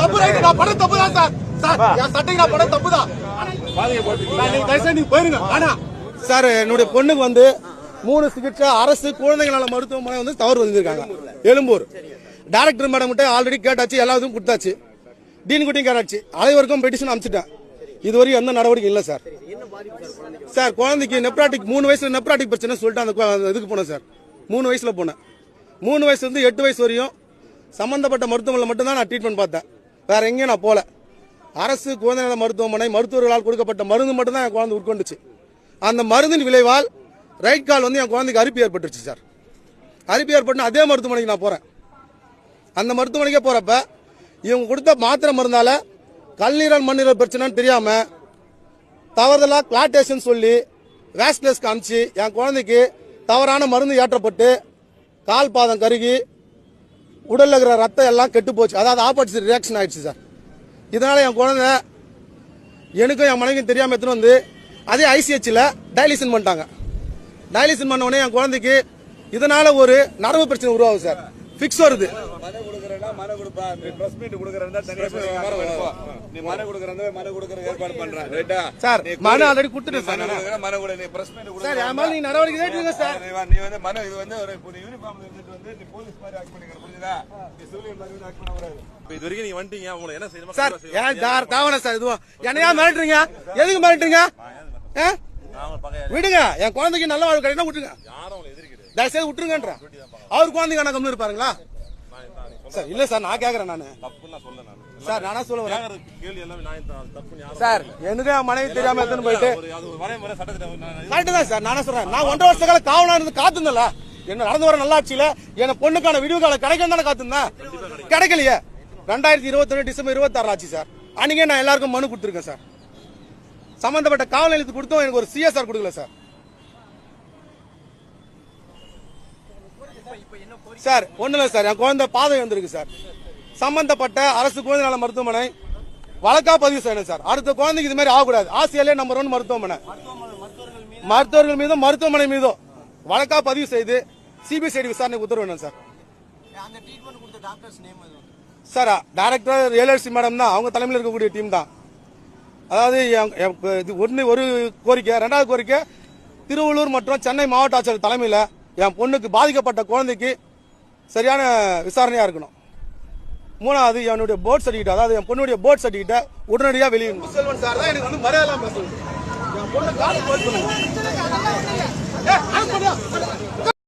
தப்பு ரைட்டு நான் படம் தப்பு தான் சார் சார் என் சட்டைக்கு நான் பண்ண தப்பு தான் போயிருங்க ஆனா சார் என்னுடைய பொண்ணுக்கு வந்து மூணு சிகிச்சை அரசு குழந்தைகள் நல மருத்துவமனை வந்து தவறு வந்திருக்காங்க எழும்பூர். டைரக்டர் மேடம் கிட்ட ஆல்ரெடி கேட்டாச்சு எல்லா இதுவும் கொடுத்தாச்சு. டீன் குட்டியும் கேட்டாச்சு. அனைவருக்கும் பெட்டிஷன் அனுப்பிச்சிட்டேன். இதுவரையும் எந்த நடவடிக்கை இல்லை சார். சார் குழந்தைக்கு நெப்ராட்டிக் மூணு வயசுல நெப்ராட்டிக் பிரச்சனை சொல்லிட்டு அந்த அந்த இதுக்கு போனேன் சார். மூணு வயசில் போனேன். மூணு வயசுலேருந்து எட்டு வயசு வரையும் சம்மந்தப்பட்ட மருத்துவமனையில் மட்டும்தான் நான் ட்ரீட்மெண்ட் பார்த்தேன். வேற எங்கேயும் நான் போகல அரசு குழந்தை நல மருத்துவமனை மருத்துவர்களால் கொடுக்கப்பட்ட மருந்து மட்டும்தான் என் குழந்தை உட்கொண்டுச்சு. அந்த மருந்தின் விளைவால் ரைட் கால் வந்து என் குழந்தைக்கு அரிப்பு ஏற்பட்டுருச்சு சார். அரிப்பு ஏற்பட்டு அதே மருத்துவமனைக்கு நான் போகிறேன் அந்த மருத்துவமனைக்கே போகிறப்ப இவங்க கொடுத்த மாத்திரை மருந்தால் கல்லீரல் மண்ணீரல் பிரச்சனைன்னு தெரியாமல் தவறுதலாக கிளாட்டேஷன் சொல்லி வேஸ்லெஸ் காமிச்சு என் குழந்தைக்கு தவறான மருந்து ஏற்றப்பட்டு கால் பாதம் கருகி உடலில் இருக்கிற ரத்தம் எல்லாம் கெட்டு போச்சு. அதாவது ஆப்போசிட் ரியாக்ஷன் ஆயிடுச்சு சார். இதனால் என் குழந்தை எனக்கும் என் மனைவிக்கும் தெரியாமல் எடுத்துன்னு வந்து அதே ஐசிஹெச்சில் டயலிசன் பண்ணிட்டாங்க. டயலிசன் பண்ண உடனே என் குழந்தைக்கு இதனால் ஒரு நரம்பு பிரச்சனை உருவாகுது சார். ஃபிக்ஸ் வருது. மனை கொடுப்பா. நீ பிரஸ் மீட் கொடுக்கறதா தனியா நீ மனை கொடுக்கறதா மனை கொடுக்கற ஏற்பாடு பண்றேன் ரைட்டா சார் நீ மனு ஆல்ரெடி கொடுத்துட்டேன் சார். மனை கொடு நீ பிரஸ் மீட் கொடு சார் மேல நீங்க நடவடிக்கை எடுத்துங்க சார். நீ வா- நீ வந்து மனை இது வந்து ஒரு இப்போ யூனிஃபார்ம்ல இருந்துட்டு வந்து நீ போலீஸ் மாதிரி ஆக்ட் பண்ணிக்கிற புரியுதா நீ சிவிலியன் மாதிரி ஆக்ட் பண்ண கூடாது இப்ப இது வரைக்கும் நீங்க வந்துட்டீங்க உங்களை என்ன செய்யணுமோ சார். ஏன் தார் தாவணம் சார் இதுவும் என்னையா மிரட்டுறீங்க? எதுக்கு மிரட்டுறீங்க. விடுங்க என் குழந்தைக்கு நல்ல வாழ்க்கை கிடைக்கணும் விட்டுருங்க. யாரும் உங்களை எதிர்க்கிறது தயவு செய்து விட்டுருங்கன்ற அவர் குழந்தைங்க நான் கம்மி இருப்பாருங்களா? சார் இல்ல சார் நான் கேக்குறேன் நானு. தப்புன்னு நான் சொல்ல நான். சார் நானா சொல்ல வரேன். கேள்வி எல்லாமே நான் தான். தப்புன்னு யாரும் சார் எனக்கு என் மனைவி தெரியாம எடுத்துன்னு போயிட்டு? வரைமுறை சட்டத்தை நான் கரெக்ட் தான் சார் நானே சொல்றேன். நான் ஒன்றரை வருஷ காலம் காவலா இருந்து காத்துந்தல என்ன நடந்து வர நல்லாட்சியில என் பொண்ணுக்கான விடிவு காலம் கிடைக்கும் தானே காத்திருந்தேன். கிடைக்கலையே. ரெண்டாயிரத்தி இருபத்தி டிசம்பர் இருபத்தி ஆறு ஆச்சு சார். அன்னைக்கே நான் எல்லாருக்கும் மனு கொடுத்துருக்கேன் சார். சம்பந்தப்பட்ட காவல் நிலையத்துக்கு கொடுத்தும் எனக்கு ஒரு சிஎஸ்ஆர் கொடுக்கல சார். சார் ஒன்றும் இல்லை சார். என் குழந்தை பாதை வந்திருக்கு சார். சம்பந்தப்பட்ட அரசு குழந்தை நல மருத்துவமனை. வழக்கா பதிவு செய்யணும் சார். அடுத்த குழந்தைக்கு இது மாதிரி ஆகக்கூடாது. ஆசியாலே நம்பர் ஒன் மருத்துவமனை. மருத்துவர்கள் மீதும் மருத்துவமனை மீதும் வழக்கா பதிவு செய்து சிபிசிஐடி விசாரணை உத்தரவு வேணும் sir. Sir director ALC madam தான். அவங்க தலைமையில் இருக்கக்கூடிய டீம் தான். அதாவது இது ஒன்று ஒரு கோரிக்கை ரெண்டாவது கோரிக்கை திருவள்ளூர் மற்றும் சென்னை மாவட்ட ஆட்சியர் தலைமையில் என் பொண்ணுக்கு பாதிக்கப்பட்ட குழந்தைக்கு சரியான விசாரணையாக இருக்கணும். மூணாவது என்னுடைய போர்ட் சர்டிஃபிகேட் அதாவது என் பொண்ணுடைய போர்ட் சர்டிஃபிகேட்டை உடனடியாக வெளியிடணும். செல்வன் சார் தான் எனக்கு வந்து மரியாதை பேசணும் என் பொண்ணு காலேஜ்